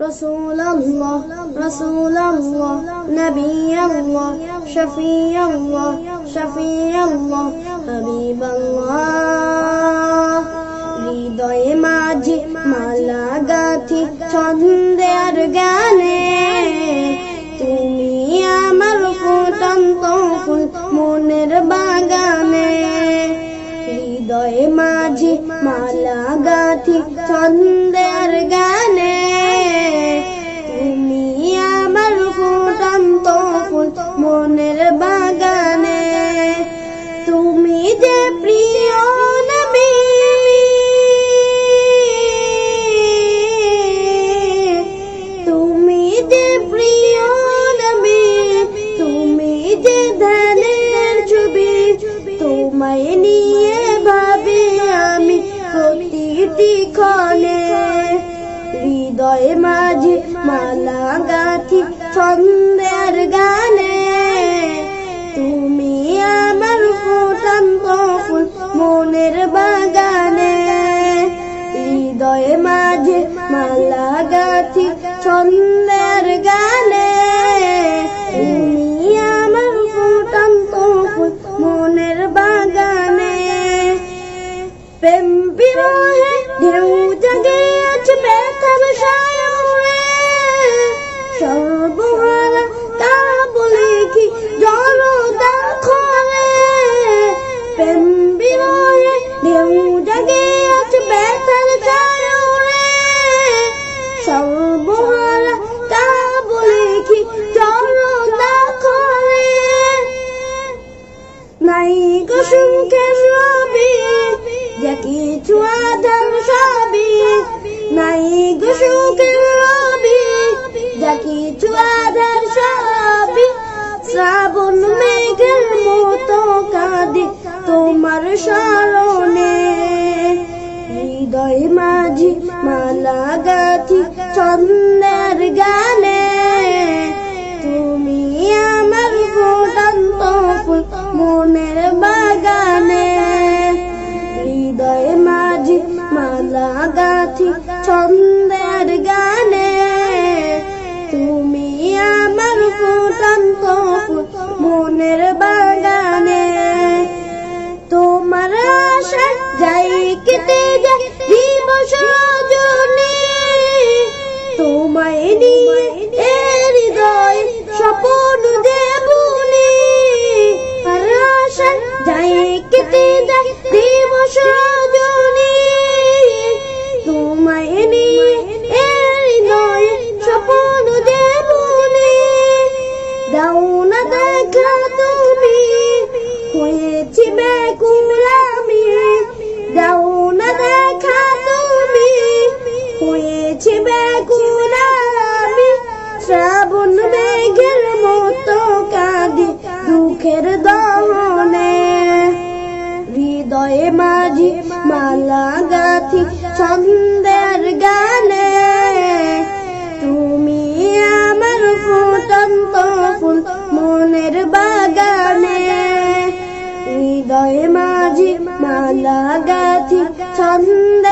رسول الله رسول الله نبي الله شفيع الله شفيع الله حبيب الله হৃদয়ে মাঝে মালা গাথি ছন্দে আর গানে তুমি আমার ফুটন্ত ফুল মনের বাগানে হৃদয়ে মাঝে মালা গাথি ছন্দে তোমায় নিয়ে ভাবি আমি প্রতিটি ক্ষণে। হৃদয়ে মাঝে মালা গাথি ছন্দের গানে। তুমি আমার ফুটন্ত ফুল মনের বাগানে। হৃদয়ে মাঝে মালা গাথি ছন্দের বিরহে ঢেউ সবই নাই রবি, যা কিছু আধার সবই শ্রাবণ মেঘের মতো কাঁদে তোমার স্মরণে। হৃদয় মাঝি মালা গাথি ছন্দের গানে, তুমি আমার ফুল মনের মালা গাথি ছন্দের গানে। তুমি আমার ফুটন্ত মনের বাগানে দুঃখের দহনে, হৃদয়ে মাঝি মালা গাথি ছন্দের গানে, তুমি আমার ফুটন্ত ফুল মনের বাগানে, হৃদয়ে মাঝি মালা গাথি ছন্দ